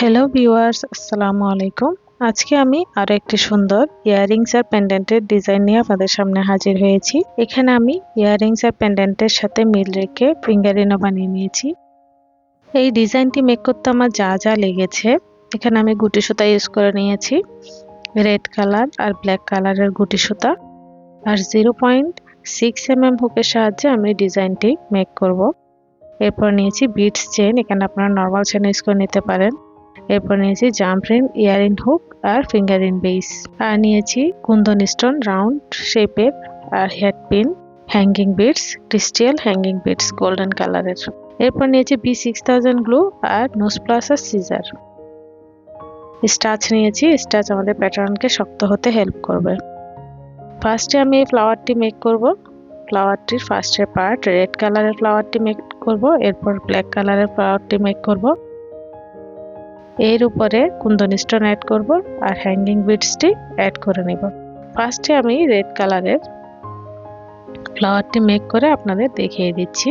Hello viewers আসসালামু আলাইকুম আজকে আমি আরও একটি সুন্দর ইয়াররিংস আর পেন্ডেন্টের ডিজাইন নিয়ে আপনাদের সামনে হাজির হয়েছি। এখানে আমি ইয়াররিংস আর পেন্ডেন্টের সাথে মিল রেখে ফিঙ্গারিনও বানিয়ে নিয়েছি। এই ডিজাইনটি মেক করতে আমার যা যা লেগেছে, এখানে আমি গুটি সুতা ইউজ করে নিয়েছি। রেড কালার আর ব্ল্যাক কালারের গুটি সুতা। আর zero point six M M হুকের সাহায্যে আমি ডিজাইনটি মেক করব। এরপর নিয়েছি বিটস চেন এখানে আপনারা নর্মাল চেন ইউজ করে নিতে পারেন। এরপর নিয়েছি জাম্প রিং ইয়ারিং হুক আর ফিঙ্গার ইন বেস আর নিয়েছি কুন্দন স্টোন রাউন্ড শেপের আর head pin hanging beads crystal hanging beads golden কালারের এরপর নিয়েছি বি সিক্স থাউজেন্ড গ্লু আর নোস প্লাস আর সিজার স্টাচ নিয়েছি স্টাচ আমাদের প্যাটার্নকে শক্ত হতে হেল্প করবে। ফার্স্টে আমি এই ফ্লাওয়ারটি মেক করব। ফ্লাওয়ারটির ফার্স্টের পার্ট রেড কালারের ফ্লাওয়ারটি মেক করব, এরপর ব্ল্যাক কালারের ফ্লাওয়ারটি মেক করব। এর উপরে কুন্দন স্টোন অ্যাড করব আর হ্যাঙ্গিং বিডসটি অ্যাড করে নেব। ফার্স্টে আমি রেড কালারের ফ্লাওয়ারটি মেক করে আপনাদের দেখিয়ে দিচ্ছি।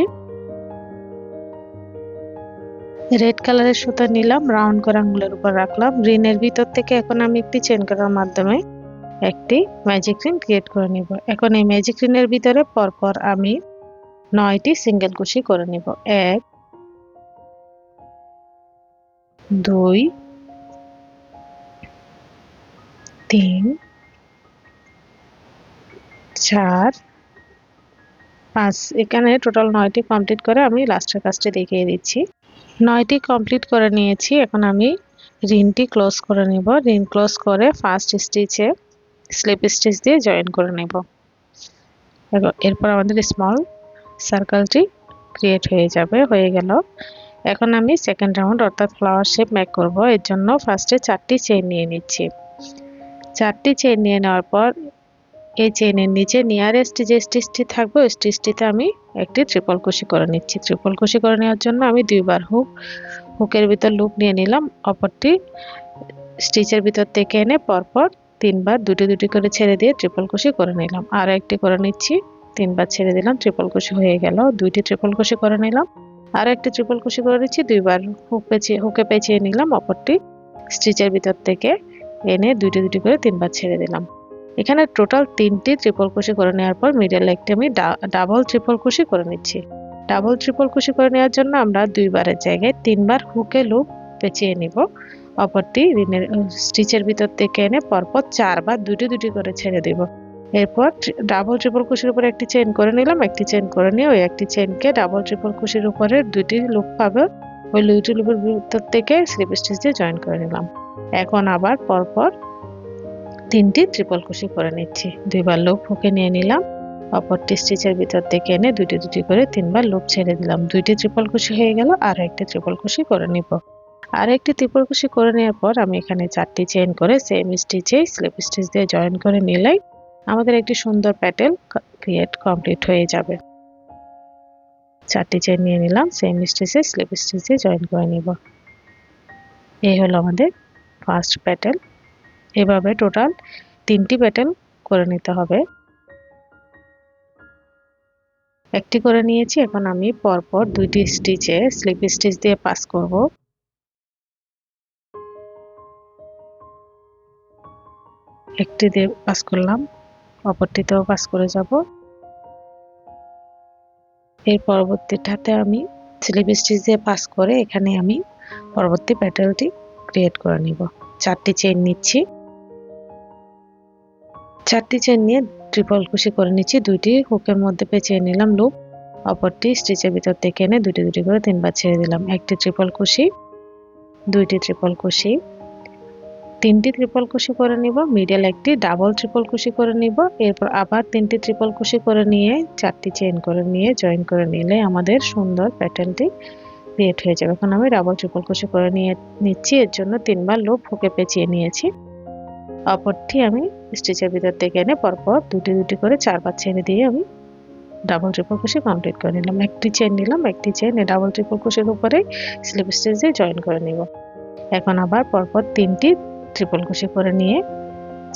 রেড কালারের সুতা নিলাম রাউন্ড করে আঙ্গুলের উপর রাখলাম। রিনের ভিতর থেকে এখন আমি একটি চেন করার মাধ্যমে একটি ম্যাজিক রিন ক্রিয়েট করে নিব। এখন এই ম্যাজিক রিনের ভিতরে পরপর আমি নয়টি সিঙ্গেল কুশি করে নিব। এক দুই, তিন, চার, পাঁচ। এখানে টোটাল নয়টি কমপ্লিট করে আমি লাস্টের কাজটি দেখিয়ে দিচ্ছি। নয়টি কমপ্লিট করে নিয়েছি। এখন আমি রিনটি ক্লোজ করে নিব। রিন ক্লোজ করে ফার্স্ট স্টিচে স্লিপ স্টিচ দিয়ে জয়েন করে নেব। এরপর আমাদের স্মল সার্কেলটি ক্রিয়েট হয়ে যাবে, হয়ে গেল। এখন আমি সেকেন্ড রাউন্ড অর্থাৎ ফ্লাওয়ার শেপ মেক করব। এর জন্য ফার্স্টে চারটি চেন নিয়ে নিচ্ছি। চারটি চেন নিয়ে নেওয়ার পর, এই চেনের নিচে নিয়ারেস্ট যে স্টিচটি থাকবে, ওই স্টিচটিতে আমি একটি ট্রিপল কুশি করে নিচ্ছি। ট্রিপল কুশি করে নেওয়ার জন্য আমি দুইবার হুক হুকের ভিতর লুপ নিয়ে নিলাম। অপরটি স্টিচের ভিতর থেকে এনে পরপর তিনবার দুটি দুটি করে ছেড়ে দিয়ে ট্রিপল কুশি করে নিলাম। আর একটি করে নিচ্ছি, তিনবার ছেড়ে দিলাম ট্রিপল কুশি হয়ে গেল। দুইটি ট্রিপল কুশি করে নিলাম। আর একটা ট্রিপল কুশি করে নিচ্ছি দুইবার হুক পেঁচিয়ে হুকে পেঁচিয়ে নিলাম অপরটি স্টিচের ভিতর থেকে এনে দুইটি দুটি করে তিনবার ছেড়ে দিলাম। এখানে টোটাল তিনটি ট্রিপল কুশি করে নেওয়ার পর মিডল লেগটি আমি ডাবল ট্রিপল কুশি করে নিচ্ছি। ডাবল ট্রিপল কুশি করে নেওয়ার জন্য আমরা দুইবারের জায়গায় তিনবার হুকে লুপ পেঁচিয়ে নিব। অপরটি রিনের স্টিচের ভিতর থেকে এনে পরপর চারবার দুটি দুটি করে ছেড়ে দেব। এরপর ডাবল ট্রিপল কুশির উপরে একটি চেন করে নিলাম, একটি চেন করে নিয়ে ওই একটি চেনকে ডাবল ট্রিপল কুশির উপরে দুটি লুপ পাবে। ওই দুটি লুপের ভিতর থেকে স্লিপ স্টিচ দিয়ে জয়েন করে নিলাম। এখন আবার পরপর তিনটি ট্রিপল কুশি করে নিচ্ছি। দুইবার লুপ হুকে নিয়ে নিলাম, অপরটি স্টিচের ভিতর থেকে এনে দুটি দুটি করে তিনবার লুপ ছেড়ে দিলাম। দুইটি ট্রিপল কুশি হয়ে গেল, আর একটি ট্রিপল কুশি করে নিব। আর একটি ত্রিপল কুশি করে নেওয়ার পর আমি এখানে চারটি চেন করে সেম স্টিচে স্লিপ স্টিচ দিয়ে জয়েন করে নিলেই আমাদের একটি সুন্দর প্যাটেল ক্রিয়েট কমপ্লিট হয়ে যাবে। চারটি চেন নিয়ে নিলাম সেম স্টিচে স্লিপ স্টিচ জয়েন করে নিব। এই হলো আমাদের ফার্স্ট প্যাটেল। এভাবে টোটাল তিনটি প্যাটেল করে নিতে হবে। একটি করে নিয়েছি, এখন আমি পরপর দুইটি স্টিচে স্লিপ স্টিচ দিয়ে পাস করব। একটি দিয়ে পাস করলাম। অপরটিতেও পাস করে যাব। এর পরবর্তীটাতে আমি স্লিপ স্টিচ দিয়ে পাস করে এখানে আমি পরবর্তী প্যাটেলটি ক্রিয়েট করে নিব। চারটি চেন নিচ্ছি। চারটি চেন নিয়ে ট্রিপল কুশি করে নিচ্ছি। দুইটি হুকের মধ্যে পেঁচিয়ে নিলাম লুপ অপরটি স্টিচের ভিতর থেকে এনে দুটি দুটি করে তিনবার ছেড়ে দিলাম। একটি ট্রিপল কুশি দুইটি ট্রিপল কুশি তিনটি ট্রিপল কুশি করে নিব মিডল একটি ডাবল ট্রিপল কুশি করে নিব, এরপর আবার তিনটি ট্রিপল কুশি করে নিয়ে চারটি চেন করে নিয়ে জয়েন করে নিলে আমাদের সুন্দর প্যাটার্নটি ক্রিয়েট হয়ে যাবে। এখন আমি ডাবল ট্রিপল কুশি করে নিয়ে নিচ্ছি, এর জন্য তিনবার লোপ হুকে পেঁচিয়ে নিয়েছি। অপরটি আমি স্টিচের ভিতর থেকে এনে পরপর দুটি দুটি করে চারবার ছেড়ে দিয়ে আমি ডাবল ট্রিপল কুশি কমপ্লিট করে নিলাম। একটি চেন নিলাম, একটি চেন ডাবল ট্রিপল কুশির উপরে স্লিপ স্টিচ দিয়ে জয়েন করে নিব। এখন আবার পরপর তিনটি ট্রিপল কুশি করে নিয়ে,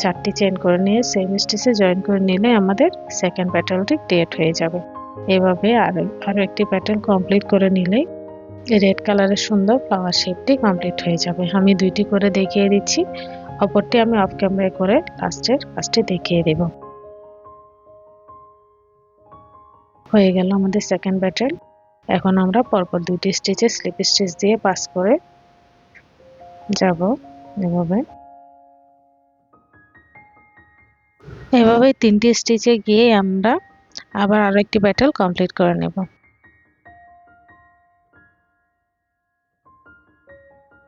চারটি চেন করে নিয়ে সেম স্টিচে জয়েন করে নিলে আমাদের সেকেন্ড প্যাটেলটি ক্রিয়েট হয়ে যাবে। এভাবে আরও আরও একটি প্যাটেল কমপ্লিট করে নিলেই রেড কালারের সুন্দর ফ্লাওয়ার শেপটি কমপ্লিট হয়ে যাবে। আমি দুইটি করে দেখিয়ে দিচ্ছি। অপরটি আমি অফ ক্যামেরা করে লাস্টের কাজটি দেখিয়ে দেব। হয়ে গেল আমাদের সেকেন্ড ব্যাটেল এখন আমরা পরপর দুইটি স্টিচে স্লিপ স্টিচ দিয়ে পাস করে যাব। এভাবে? এভাবে তিনটি স্টিচে গিয়ে আমরা আবার আরও একটি ব্যাটেল কমপ্লিট করে নেব।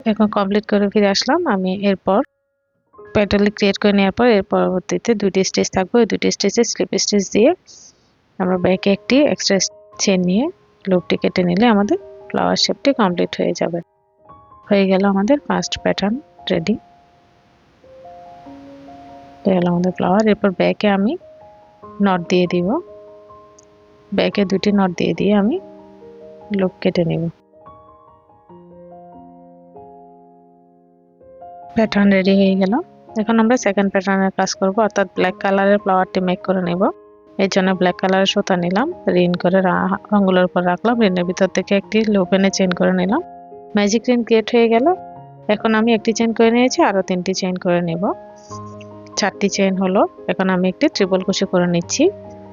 এখন কমপ্লিট করে ফিরে আসলাম। আমি এরপর প্যাটেল ক্রিয়েট করে নেওয়ার পর এর পরবর্তীতে দুটি স্টেজ থাকবে। ওই দুটি স্টেজে স্লিপ স্টেজ দিয়ে আমরা ব্যাকে একটি এক্সট্রা চেন নিয়ে লুপটি কেটে নিলে আমাদের ফ্লাওয়ার শেপটি কমপ্লিট হয়ে যাবে। হয়ে গেল আমাদের ফার্স্ট প্যাটার্ন রেডি গেল আমাদের ফ্লাওয়ার এরপর ব্যাকে আমি নট দিয়ে দিব। ব্যাকে দুটি নট দিয়ে দিয়ে আমি লুপ কেটে নিব। প্যাটার্ন রেডি হয়ে গেল। এখন আমরা সেকেন্ড প্যাটার্নের কাজ করব। অর্থাৎ ব্ল্যাক কালারের ফ্লাওয়ারটি মেক করে নেব। এর জন্য ব্ল্যাক কালারের সুতা নিলাম। রিন করে আঙ্গুলের উপর রাখলাম। রিনের ভিতর থেকে একটি লোপেনে চেন করে নিলাম। ম্যাজিক রিন ক্রিয়েট হয়ে গেল। এখন আমি একটি চেন করে নিয়েছি আরও তিনটি চেন করে নেব। চারটি চেন হলো, এখন আমি একটি ট্রিপল কুশি করে নিচ্ছি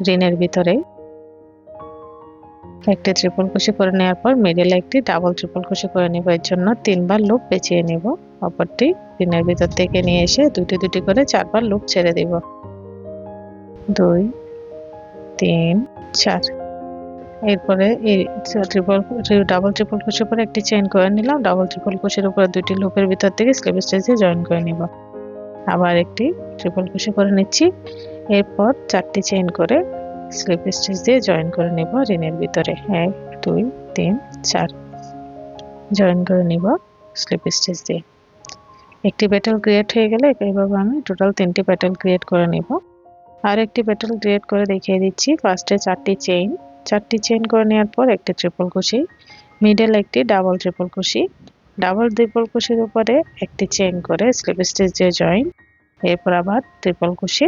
রিনের ভিতরে। একটি ট্রিপল কুশি করে নেওয়ার পর মিডিলে একটি ডাবল ট্রিপল কুশি করে নেব, এর জন্য তিনবার লুপ পেঁচিয়ে নেব। অপরটি রিনের ভিতর থেকে নিয়ে এসে দুটি দুটি করে চারবার লুপ ছেড়ে দিব। দুই, তিন, চার। এরপরে এই ট্রিপল ডাবল ট্রিপল কুশির উপরে একটি চেইন করে নিলাম ডাবল ট্রিপল কুশির উপরে দুটি লুপের ভিতর থেকে স্লিপ স্টেজে জয়েন করে নিব। আবার একটি ট্রিপল কুশি করে নিচ্ছি, এরপর চারটি চেইন করে স্লিপ স্টিচ দিয়ে জয়েন করে নিব রিনের ভিতরে। এক, দুই, তিন, চার জয়েন করে নিব স্লিপ স্টিচ দিয়ে। একটি প্যাটেল ক্রিয়েট হয়ে গেলে এইভাবে আমি টোটাল তিনটি প্যাটেল ক্রিয়েট করে নিব। আর একটি প্যাটেল ক্রিয়েট করে দেখিয়ে দিচ্ছি ফার্স্টে চারটি চেইন চারটি চেইন করে নেওয়ার পর একটি ট্রিপল কুশি মিডল একটি ডাবল ট্রিপল কুশি ডাবল ট্রিপল কুশির উপরে একটি চেন করে স্লিপ স্টিচ দিয়ে জয়েন এরপর আবার ট্রিপল কুশি,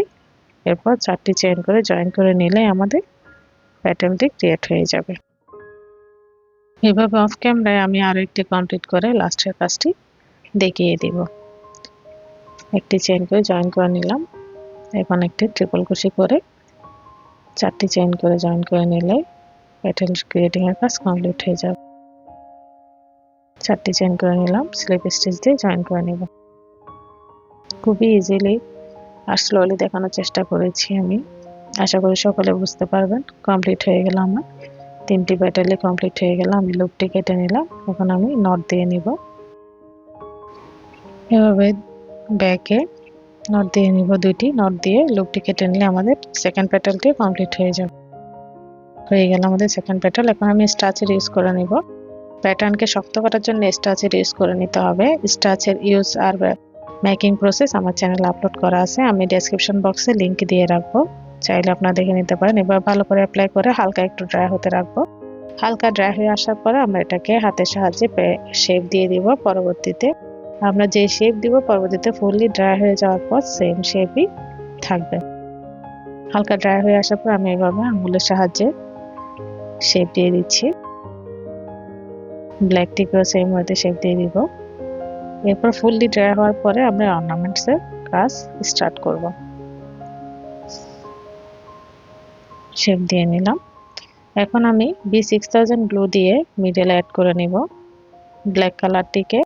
এরপর চারটি চেইন করে জয়েন করে নিলে আমাদের প্যাটেলটি ক্রিয়েট হয়ে যাবে। এভাবে অফ ক্যামেরায় আমি আরও একটি কমপ্লিট করে লাস্টের কাজটি দেখিয়ে দিব। একটি চেইন করে জয়েন করে নিলাম, এখন একটি ট্রিপল কুশি করে চারটি চেইন করে জয়েন করে নিলে প্যাটেল ক্রিয়েটিং এর কাজ কমপ্লিট হয়ে যাবে। চারটি চেইন করে নিলাম স্লিপ স্টিচ দিয়ে জয়েন করে নিব। খুবই ইজিলি আর স্লোলি দেখানোর চেষ্টা করেছি আমি। আশা করি সকলে বুঝতে পারবেন কমপ্লিট হয়ে গেল আমার। তিনটি ব্যাটালি কমপ্লিট হয়ে গেল, আমি লুপটি কেটে নিলাম, এখন আমি নট দিয়ে নিব। এভাবে ব্যাকে নট দিয়ে নিব দুইটি নট দিয়ে লুপটি কেটে নিলে আমাদের সেকেন্ড প্যাটেলটি কমপ্লিট হয়ে যাবে। হয়ে গেল আমাদের সেকেন্ড প্যাটেল এখন আমি স্টাচের ইউজ করে নিব। প্যাটার্নকে শক্ত করার জন্য স্টাচের ইউজ করে নিতে হবে। স্টাচের ইউজ আর মেকিং প্রসেস আমার চ্যানেলে আপলোড করা আছে, আমি ডেসক্রিপশন বক্সে লিংক দিয়ে রাখব। চাইলে আপনারা দেখে নিতে পারেন। এবার ভালো করে অ্যাপ্লাই করে হালকা একটু ড্রাই হতে রাখব। হালকা ড্রাই হয়ে আসার পরে আমরা এটাকে হাতের সাহায্যে শেপ দিয়ে দিব পরবর্তীতে। আমরা যে শেপ দিব, পরবর্তীতে ফুললি ড্রাই হয়ে যাওয়ার পর সেম শেপই থাকবে। হালকা ড্রাই হয়ে আসার পর আমি এভাবে আঙুলের সাহায্যে শেপ দিয়ে দিচ্ছি। ব্ল্যাক টিকেও সেম ওয়েতে শেপ দিয়ে দিব। এরপর ফুললি ড্রাই হওয়ার পরে আমরা অর্নামেন্টসের কাজ স্টার্ট করব। শেপ দিয়ে নিলাম। এখন আমি বি সিক্স থাউজেন্ড গ্লু দিয়ে মিডল অ্যাড করে নিব। ব্ল্যাক কালারটিকে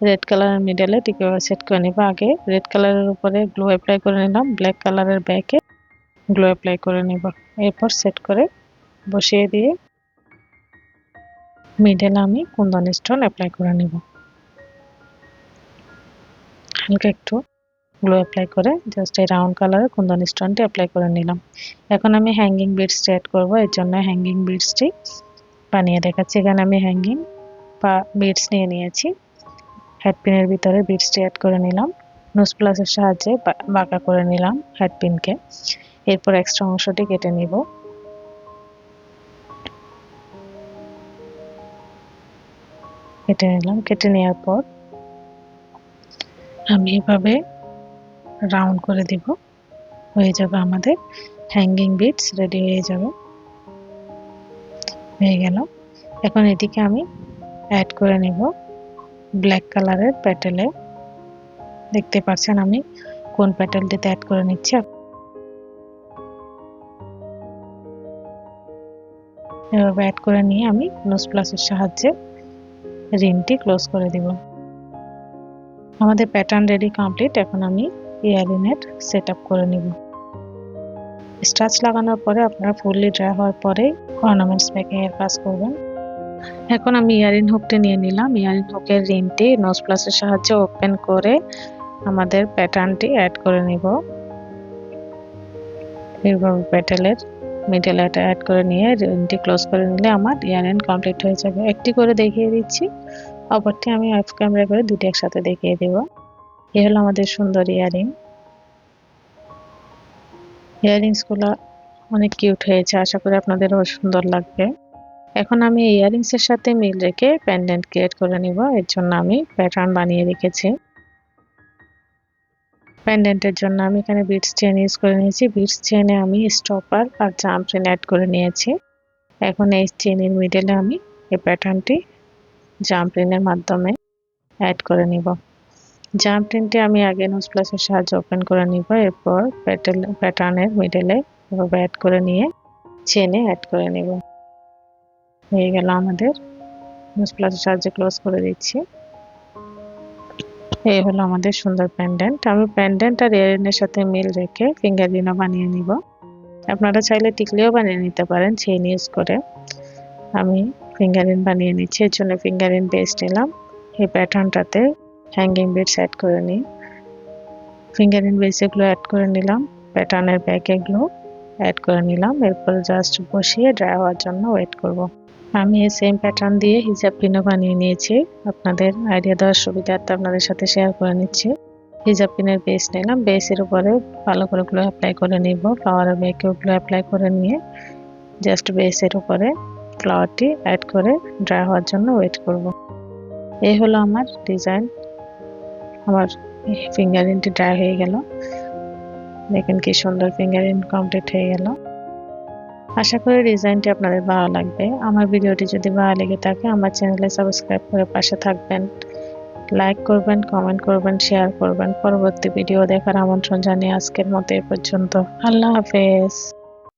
রেড কালারের মিডলে টিকে সেট করে নিব আগে। রেড কালারের উপরে গ্লো অ্যাপ্লাই করে নিলাম। ব্ল্যাক কালারের ব্যাকে গ্লো অ্যাপ্লাই করে নিব। এরপর সেট করে বসিয়ে দিয়ে মিডল আমি কুন্দন স্টোন অ্যাপ্লাই করে নিব। হালকা একটু গ্লো অ্যাপ্লাই করে জাস্ট এই রাউন্ড কালারের কুন্দন স্টোনটি অ্যাপ্লাই করে নিলাম। এখন আমি হ্যাঙ্গিং বিডস অ্যাড করব। এর জন্য হ্যাঙ্গিং বিডসটি বানিয়ে দেখাচ্ছি। এখানে আমি হ্যাঙ্গিং বা বিডস নিয়ে নিয়েছি। হেডপিনের ভিতরে বিডসটি অ্যাড করে নিলাম। নোজ প্লাসের সাহায্যে বাঁকা করে নিলাম হেডপিনকে এরপর এক্সট্রা অংশটি কেটে নিব। কেটে নিলাম। কেটে নেওয়ার পর আমি এভাবে রাউন্ড করে দিব। হয়ে যাবে আমাদের হ্যাঙ্গিং বিটস রেডি হয়ে যাবে। হয়ে গেল। এখন এটিকে আমি অ্যাড করে নিব। ব্ল্যাক কালারের প্যাটেলে দেখতে পাচ্ছেন আমি কোন প্যাটেলটিতে অ্যাড করে নিচ্ছি। এভাবে অ্যাড করে নিয়ে আমি নোজ প্লাসের সাহায্যে রিংটি ক্লোজ করে দিব। আমাদের প্যাটার্ন রেডি কমপ্লিট এখন আমি ইয়ারিংয়ের সেট আপ করে নিব। স্টাচ লাগানোর পরে আপনারা ফুললি ড্রাই হওয়ার পরে অর্নামেন্টস এর কাজ করবেন। এখন আমি ইয়ারিং হুকটি নিয়ে নিলাম। ইয়ারিং হুকের রিংটি নোজ প্লাসের সাহায্যে ওপেন করে আমাদের প্যাটার্নটি অ্যাড করে নিব। এইভাবে প্যাটেলের মিডল এটা অ্যাড করে নিয়ে রিংটি ক্লোজ করে নিলে আমার ইয়ারিং কমপ্লিট হয়ে যাবে। একটি করে দেখিয়ে দিচ্ছি। অপরটি আমি অফ ক্যামেরা করে দুটি একসাথে দেখিয়ে দেব। এ হলো আমাদের সুন্দর ইয়ারিং ইয়ারিংসগুলো অনেক কিউট হয়েছে। আশা করি আপনাদেরও সুন্দর লাগবে। এখন আমি ইয়ারিংসের সাথে মিল রেখে প্যান্ডেন্ট ক্রিয়েট করে নিব। এর জন্য আমি প্যাটার্ন বানিয়ে রেখেছি। প্যান্ডেন্টের জন্য আমি এখানে বিটস চেন ইউজ করে নিয়েছি। বিটস চেনে আমি স্টপার আর জাম্প চেন অ্যাড করে নিয়েছি। এখন এই চেনের মিডলে আমি এই প্যাটার্নটি জাম্প চেনের মাধ্যমে অ্যাড করে নিব। জাম্প চেনটি আমি আগে নোজ প্লাসের সাহায্যে ওপেন করে নিব। এরপর প্যাটার্নের মিডলে এভাবে অ্যাড করে নিয়ে চেনে অ্যাড করে নিব। হয়ে গেল আমাদের। প্লাসের সাহায্যে ক্লোজ করে দিচ্ছি। এই হলো আমাদের সুন্দর প্যান্ডেন্ট আমি প্যান্ডেন্ট আর ইয়ারিনের সাথে মিল রেখে ফিঙ্গার রিনও বানিয়ে নিব। আপনারা চাইলে টিকলিও বানিয়ে নিতে পারেন চেইন ইউজ করে। আমি ফিঙ্গারিন বানিয়ে নিচ্ছি, এর জন্য ফিঙ্গারিন বেস নিলাম এই প্যাটার্নটাতে হ্যাঙ্গিং বিটস অ্যাড করে নিই। ফিঙ্গারিন বেসেগুলো অ্যাড করে নিলাম। প্যাটার্নের ব্যাগেগুলো অ্যাড করে নিলাম। এরপর জাস্ট বসিয়ে ড্রাই হওয়ার জন্য ওয়েট করব। আমি এই সেম প্যাটার্ন দিয়ে হিজাব পিনও বানিয়ে নিয়েছি। আপনাদের আইডিয়া দেওয়ার সুবিধার্থে আপনাদের সাথে শেয়ার করে নিচ্ছি। হিজাব পিনের বেস নিলাম। বেসের উপরে ভালো করে ওগুলো অ্যাপ্লাই করে নিব। ফ্লাওয়ারের ব্যাগে ওগুলো অ্যাপ্লাই করে নিয়ে জাস্ট বেসের উপরে ফ্লাওয়ারটি অ্যাড করে ড্রাই হওয়ার জন্য ওয়েট করব। এই হলো আমার ডিজাইন আমার ফিঙ্গারিংটি ড্রাই হয়ে গেল। দেখেন কি সুন্দর ফিঙ্গারিং কমপ্লিট হয়ে গেল। আশা করি ডিজাইনটি আপনাদের ভালো লাগবে। আমার ভিডিওটি যদি ভালো লেগে থাকে, আমার চ্যানেলে সাবস্ক্রাইব করে পাশে থাকবেন। লাইক করবেন কমেন্ট করবেন শেয়ার করবেন। পরবর্তী ভিডিও দেখার আমন্ত্রণ জানিয়ে আজকের মতো এ পর্যন্ত। আল্লাহ হাফেজ।